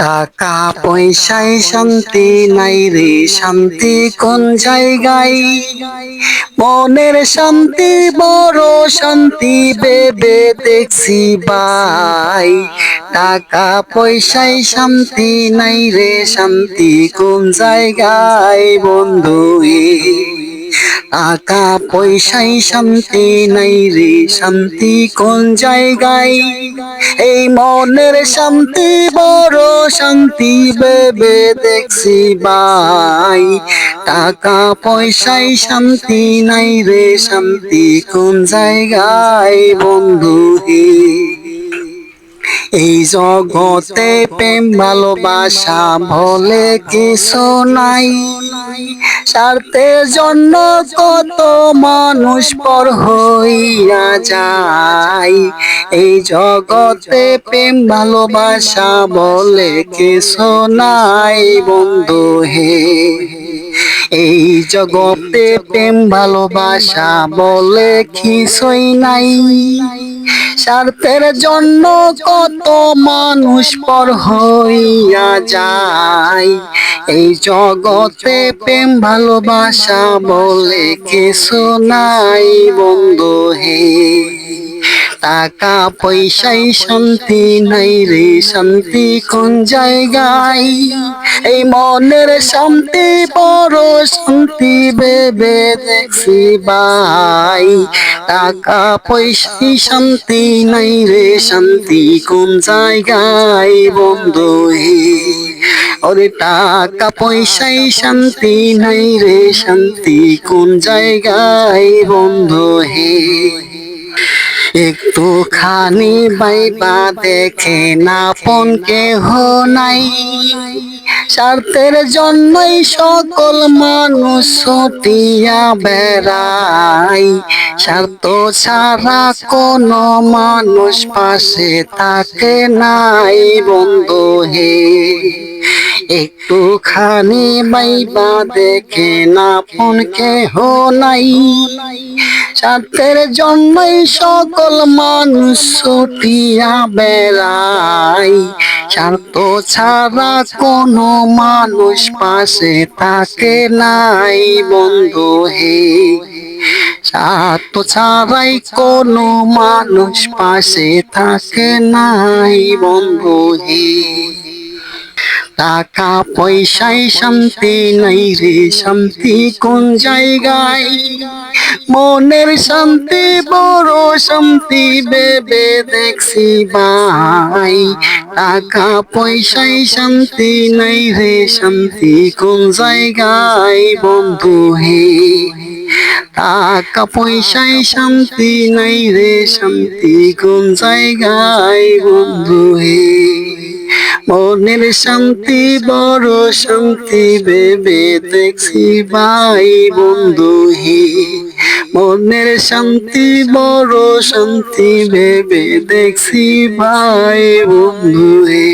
টাকা পয়সায় শান্তি নাই রে, শান্তি কোন জায়গায়? মনের শান্তি, বড় শান্তি বেবে দেখছি বাই টাকা পয়সায় শান্তি নাই রে, শান্তি কোন জায়গায় বন্ধু টাকা পয়সায় শান্তি নাই রে, শান্তি কোন জায়গায়? এই মনের শান্তি, বড় শান্তি বেবে দেখছি বাই টাকা পয়সায় শান্তি নাই রে, শান্তি কোন জায়গায় বন্ধু হে? এই জগতে প্রেম, ভালোবাসা বলে কিছু নাই। স্বার্থের জন্য কত মানুষ পর হইয়া যায়। এই জগতে প্রেম, ভালোবাসা বলে কিছু নাই বন্ধু হে। এই জগতে প্রেম, ভালোবাসা বলে কিছুই নাই। স্বার্থের জন্য কত মানুষ পর হইয়া যায়। এই জগতে প্রেম, ভালোবাসা বলে কিছু নাই বন্ধু হে। টাকা পয়সাই শান্তি নাই রে, শান্তি কোন জায়গায়? এই মনের শান্তি বড় শান্তি বেবে দেখছি বাই টাকা পয়সাই শান্তি নাই রে, শান্তি কোন জায়গায়, বন্ধু হে? ওরে টাকা পয়সাই শান্তি নাই রে, শান্তি কোন জায়গায়, বন্ধু হে? একটু খানি বাইবা দেখে না পন কেহ নাই। স্বার্থের জন্যই সকল মানুষ ছুটিয়া বেড়াই। স্বার্থ ছাড়া কোনো মানুষ পাশে থাকে নাই বন্ধু হে। একটু খানি বাইবা দেখে না পন কেহ নাই। স্বার্থের জন্যই সকল মানুষ ছুটিয়া বেড়াই স্বার্থ ছাড়া কোনো মানুষ পাশে থাকে নাই, বন্ধু হে। স্বার্থ ছাড়াই কোনো মানুষ পাশে থাকে নাই, বন্ধু হে। টাকা পয়সায় শান্তি নাই রে, শান্তি কোন জায়গায়? মনের শান্তি, বড় শান্তি বেবে দেখছি বাই টাকা পয়সায় শান্তি নাই রে, শান্তি কোন জায়গায় বন্ধু হে? টাকা পয়সায় শান্তি নাই রে, শান্তি কোন জায়গায় বন্ধু হে? মনের শান্তি, বড় শান্তি বেবে দেখছি ভাই বন্ধু হি মনের শান্তি, বড় শান্তি বেবে দেখছি ভাই বন্ধু হে